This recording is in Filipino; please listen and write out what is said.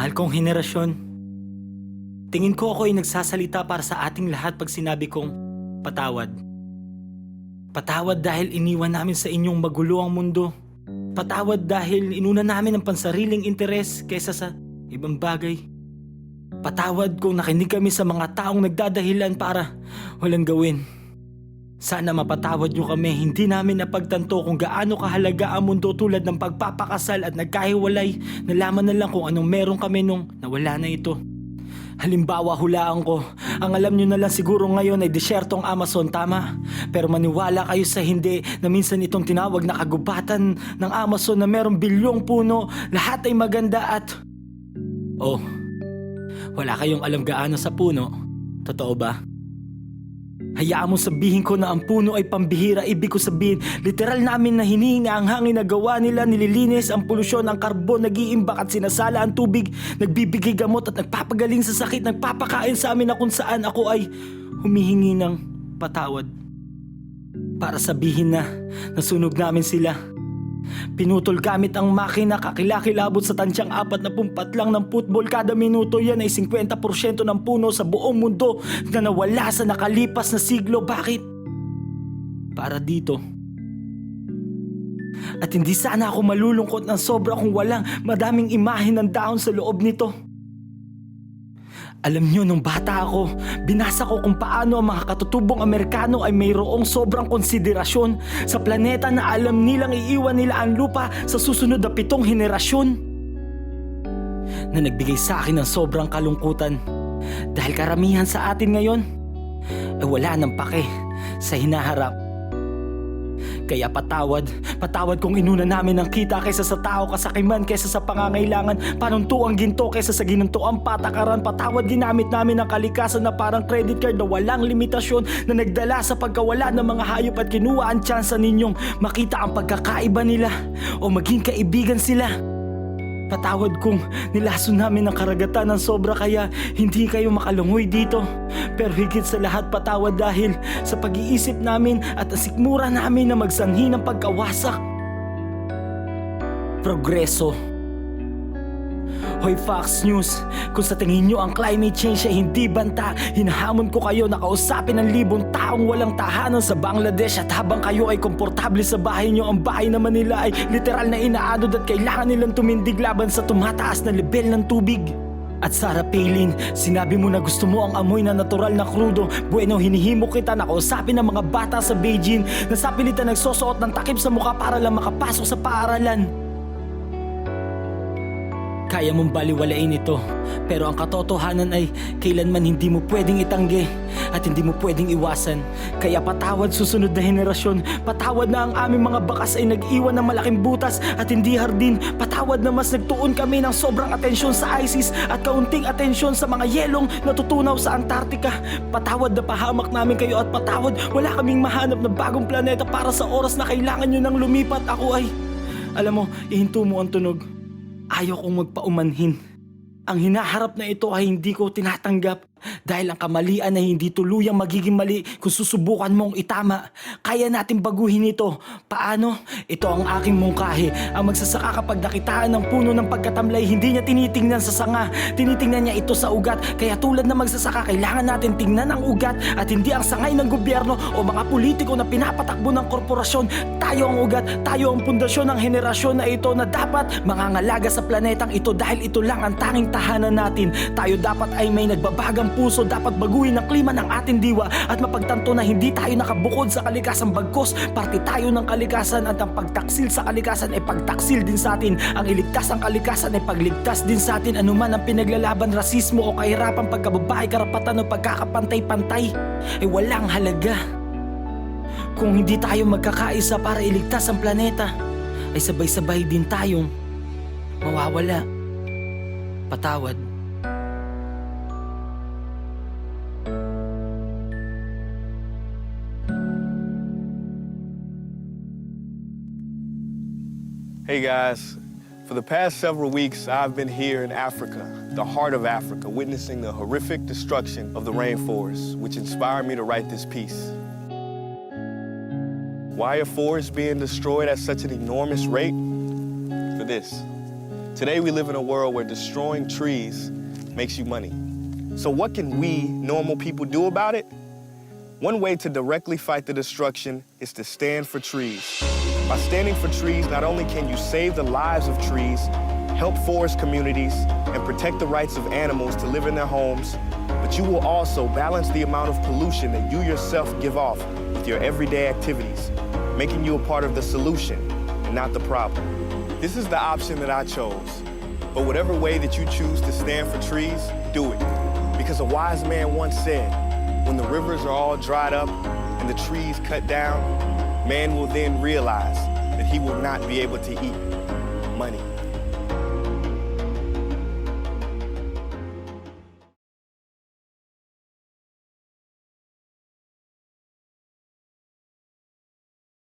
Mahal kong henerasyon, tingin ko ako ay nagsasalita para sa ating lahat pag sinabi kong patawad. Patawad dahil iniwan namin sa inyong magulo ang mundo. Patawad dahil inuna namin ang pansariling interes kaysa sa ibang bagay. Patawad kung nakinig kami sa mga taong nagdadahilan para walang gawin. Sana mapatawad nyo kami, hindi namin napagtanto kung gaano kahalaga ang mundo tulad ng pagpapakasal at nagkahiwalay. Nalaman na lang kung anong meron kami nung nawala na ito. Halimbawa, hulaan ko. Ang alam nyo na lang siguro ngayon ay disyertong Amazon, tama? Pero maniwala kayo sa hindi na minsan itong tinawag na kagubatan ng Amazon na merong bilyong puno, lahat ay maganda at... Oh, wala kayong alam gaano sa puno. Totoo ba? Hayaan mo sabihin ko na ang puno ay pambihira. Ibig ko sabihin, literal namin na hinihinga ang hangin na gawa nila, nililinis ang polusyon, ang karbon, nag-iimbak at sinasala ang tubig, nagbibigay gamot at nagpapagaling sa sakit, nagpapakain sa amin na kung saan ako ay humihingi ng patawad. Para sabihin na nasunog namin sila. Pinutol gamit ang makina, kakilakilabot sa tansyang apat na pumpat lang ng football kada minuto yan ay 50% ng puno sa buong mundo na nawala sa nakalipas na siglo. Bakit? Para dito. At hindi sana ako malulungkot ng sobra kung walang madaming imahe ng dahon sa loob nito. Alam nyo, nung bata ako, binasa ko kung paano ang mga katutubong Amerikano ay mayroong sobrang konsiderasyon sa planeta na alam nilang iiwan nila ang lupa sa susunod na pitong henerasyon. Na nagbigay sa akin ng sobrang kalungkutan dahil karamihan sa atin ngayon ay wala ng pake sa hinaharap. Kaya patawad, patawad kung inuna namin ang kita kaysa sa tao kasakiman kaysa sa pangangailangan, panuntuang ginto kaysa sa ginuntuang patakaran, patawad ginamit namin ang kalikasan na parang credit card na walang limitasyon na nagdala sa pagkawala ng mga hayop at kinuha ang tsansa ninyong makita ang pagkakaiba nila o maging kaibigan sila. Patawad kung nilaso namin ang karagatan ng sobra kaya hindi kayo makalungoy dito. Pero higit sa lahat patawad dahil sa pag-iisip namin at asikmura namin na magsanhi ng pagkawasak. Progreso. Hoy Fox News, kung sa tingin nyo ang climate change ay hindi banta, hinahamon ko kayo na kausapin ng libong taong walang tahanan sa Bangladesh at habang kayo ay komportable sa bahay nyo, ang bahay naman nila ay literal na inaanod at kailangan nilang tumindig laban sa tumataas na level ng tubig. At Sarah Palin, sinabi mo na gusto mo ang amoy na natural na krudo. Bueno, hinihimo kita na kausapin ng mga bata sa Beijing na sa pilitan nagsosuot ng takip sa mukha para lang makapasok sa paaralan. Kaya mong baliwalain ito, pero ang katotohanan ay kailanman hindi mo pwedeng itanggi at hindi mo pwedeng iwasan. Kaya patawad susunod na henerasyon, patawad na ang aming mga bakas ay nag-iwan ng malaking butas at hindi hardin, patawad na mas nagtuon kami ng sobrang atensyon sa ISIS at kaunting atensyon sa mga yelong natutunaw sa Antarctica. Patawad na pahamak namin kayo at patawad wala kaming mahanap na bagong planeta para sa oras na kailangan nyo nang lumipat. Ako ay, alam mo, ihinto mo ang tunog. Ayaw kong magpaumanhin. Ang hinaharap na ito ay hindi ko tinatanggap dahil ang kamalian ay hindi tuluyang magiging mali kung susubukan mong itama. Kaya natin baguhin ito. Paano? Ito ang aking mungkahi. Ang magsasaka kapag nakitaan ng puno ng pagkatamlay, hindi niya tinitingnan sa sanga. Tinitingnan niya ito sa ugat. Kaya tulad na magsasaka, kailangan natin tingnan ang ugat at hindi ang sangay ng gobyerno o mga politiko na pinapatakbo ng korporasyon. Tayo ang ugat, tayo ang pundasyon ng henerasyon na ito na dapat mangangalaga sa planetang ito dahil ito lang ang tanging tahanan natin. Tayo dapat ay may nagbabagang puso, dapat baguhin ang klima ng ating diwa at mapagtanto na hindi tayo nakabukod sa kalikasan bagkos, parte tayo ng kalikasan at ang pagtaksil sa kalikasan ay pagtaksil din sa atin. Ang iligtas ang kalikasan ay pagligtas din sa atin anuman ang pinaglalaban, rasismo o kahirapan, pagkababae, karapatan o pagkakapantay-pantay ay walang halaga. Kung hindi tayo magkakaisa para iligtas ang planeta, ay sabay-sabay din tayong mawawala. Patawad. Hey guys, for the past several weeks, I've been here in Africa, the heart of Africa, witnessing the horrific destruction of the rainforest, which inspired me to write this piece. Why are forests being destroyed at such an enormous rate? For this. Today, we live in a world where destroying trees makes you money. So, what can we, normal people, do about it? One way to directly fight the destruction is to stand for trees. By standing for trees, not only can you save the lives of trees, help forest communities, and protect the rights of animals to live in their homes, but you will also balance the amount of pollution that you yourself give off with your everyday activities, making you a part of the solution and not the problem. This is the option that I chose. But whatever way that you choose to stand for trees, do it. Because a wise man once said, when the rivers are all dried up and the trees cut down, man will then realize that he will not be able to eat money.